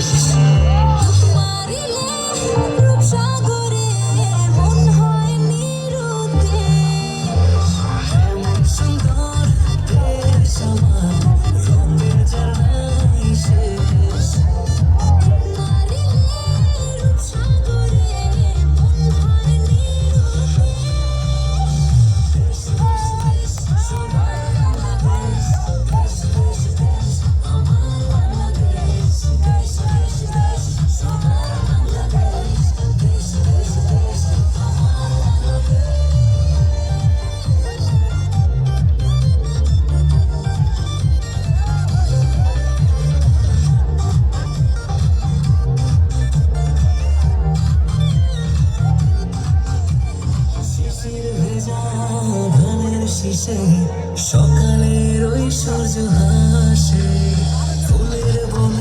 Jesus. ভেজা ধানের শীষে সকালের ওই সূর্য হাসে ফুলের বনে